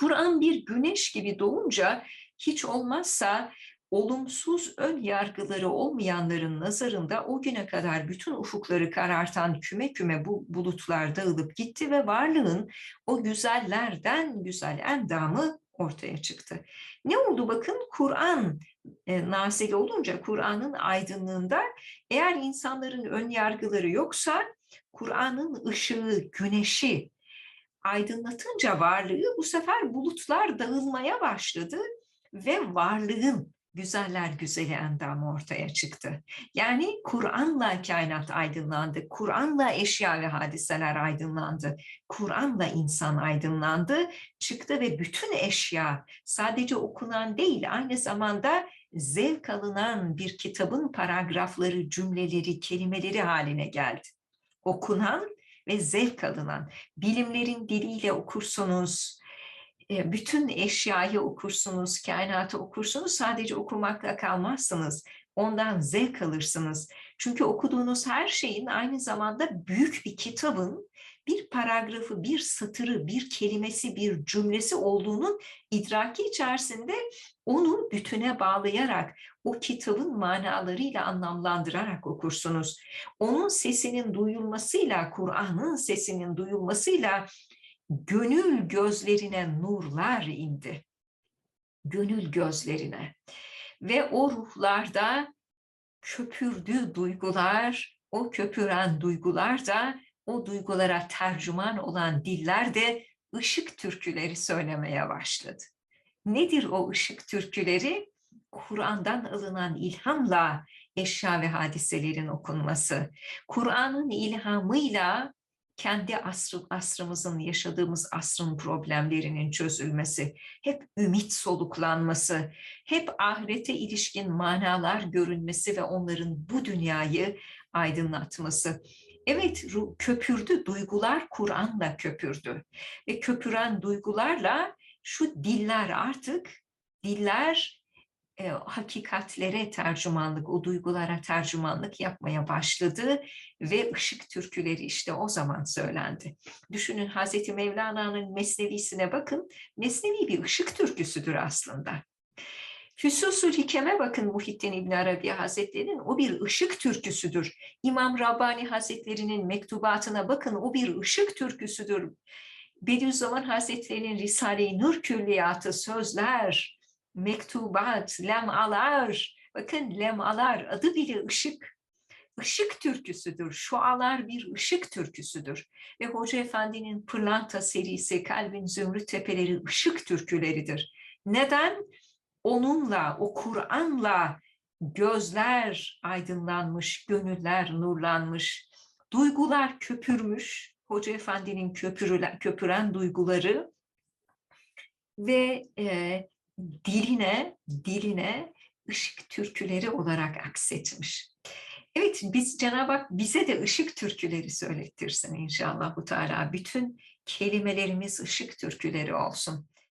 Kur'an bir güneş gibi doğunca hiç olmazsa olumsuz ön yargıları olmayanların nazarında o güne kadar bütün ufukları karartan küme küme bu bulutlar dağılıp gitti ve varlığın o güzellerden güzel endamı ortaya çıktı. Ne oldu bakın Kur'an e, nazil olunca Kur'an'ın aydınlığında eğer insanların ön yargıları yoksa Kur'an'ın ışığı, güneşi aydınlatınca varlığı bu sefer bulutlar dağılmaya başladı ve varlığın güzeller güzeli endamı ortaya çıktı. Yani Kur'an'la kainat aydınlandı, Kur'an'la eşya ve hadiseler aydınlandı, Kur'an'la insan aydınlandı, çıktı ve bütün eşya sadece okunan değil aynı zamanda zevk alınan bir kitabın paragrafları, cümleleri, kelimeleri haline geldi. Okunan ve zevk alınan, bilimlerin diliyle okursunuz, e, bütün eşyayı okursunuz, kainatı okursunuz, sadece okumakla kalmazsınız. Ondan zevk alırsınız. Çünkü okuduğunuz her şeyin aynı zamanda büyük bir kitabın bir paragrafı, bir satırı, bir kelimesi, bir cümlesi olduğunun idraki içerisinde onu bütüne bağlayarak, o kitabın manalarıyla anlamlandırarak okursunuz. Onun sesinin duyulmasıyla, Kur'an'ın sesinin duyulmasıyla gönül gözlerine nurlar indi. Gönül gözlerine. Ve o ruhlarda köpürdü duygular, o köpüren duygular da o duygulara tercüman olan diller de ışık türküleri söylemeye başladı. Nedir o ışık türküleri? Kur'an'dan alınan ilhamla eşya ve hadiselerin okunması, Kur'an'ın ilhamıyla kendi asrı, asrımızın, yaşadığımız asrın problemlerinin çözülmesi, hep ümit soluklanması, hep ahirete ilişkin manalar görünmesi ve onların bu dünyayı aydınlatması. Evet köpürdü, duygular Kur'an'la köpürdü ve köpüren duygularla şu diller artık, diller e, hakikatlere tercümanlık, o duygulara tercümanlık yapmaya başladı ve ışık türküleri işte o zaman söylendi. Düşünün Hazreti Mevlana'nın Mesnevisine bakın, Mesnevi bir ışık türküsüdür aslında. Füsusul Hikem'e bakın Muhittin İbn Arabi Hazretleri'nin o bir ışık türküsüdür. İmam Rabbani Hazretleri'nin mektubatına bakın o bir ışık türküsüdür. Bediüzzaman Hazretleri'nin Risale-i Nur Külliyatı sözler, mektubat, lemalar, bakın lemalar adı bile ışık. Işık türküsüdür. Şualar bir ışık türküsüdür. Ve Hoca Efendi'nin Pırlanta serisi, Kalbin Zümrüt Tepeleri ışık türküleridir. Neden? Onunla, o Kur'an'la gözler aydınlanmış, gönüller nurlanmış, duygular köpürmüş, Hoca Efendi'nin köpürülen, köpüren duyguları ve e, diline, diline ışık türküleri olarak aksetmiş. Evet, biz Cenab-ı Hak bize de ışık türküleri söylettirsin inşallah bu Teala. Bütün kelimelerimiz ışık türküleri olsun.